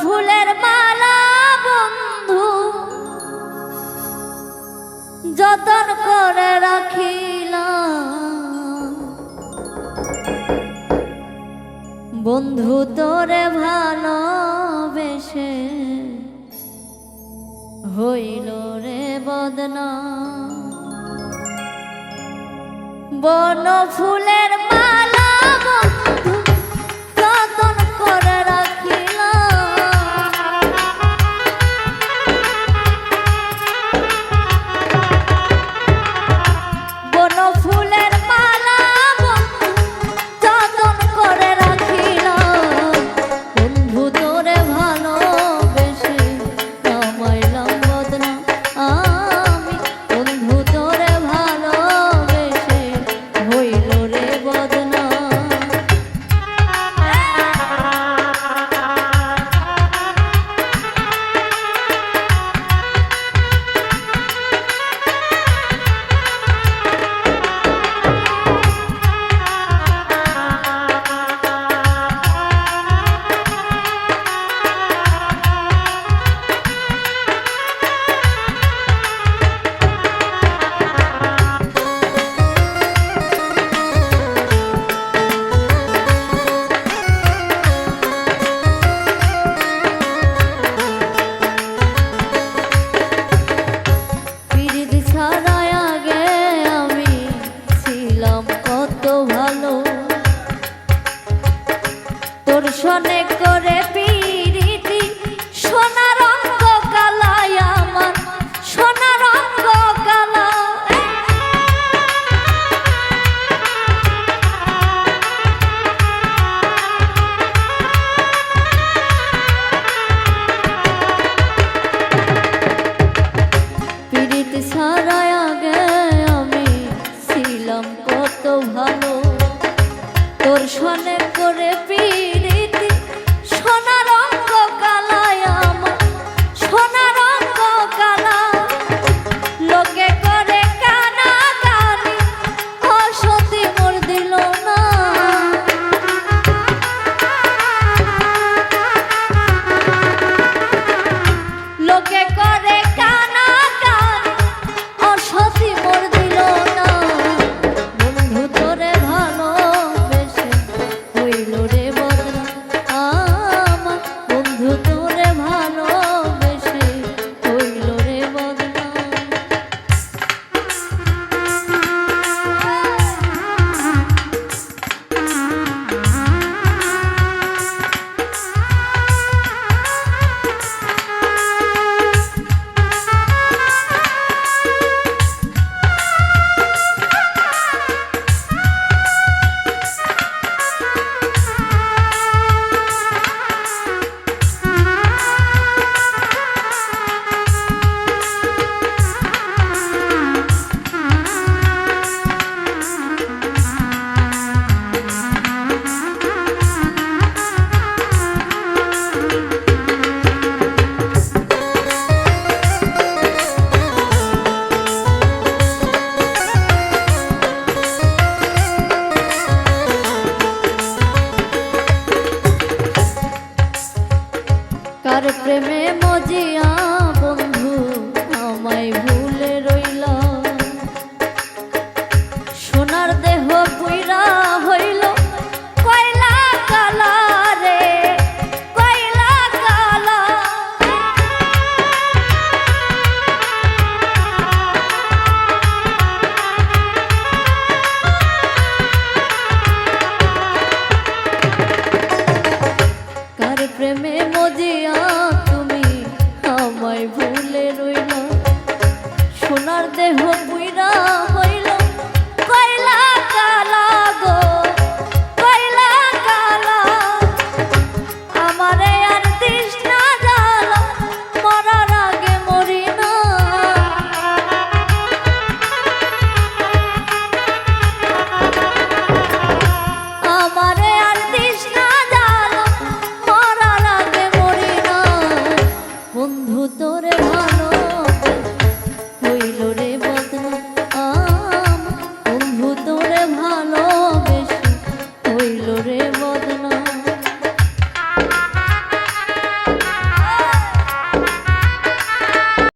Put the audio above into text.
ফুলের মালা বন্ধু। যতন করে রাখিল বন্ধু তোরে ভালোবেসে হইল রে বদনা বন ফুলে দর্শনে করে তার প্রেমে মজিয়া বন্ধু আমায় ভুলে রইল। সোনার দেহ পুইরা প্রেমে মজিয়া তুমি আমায় ভুলে রইল। সোনার দেহ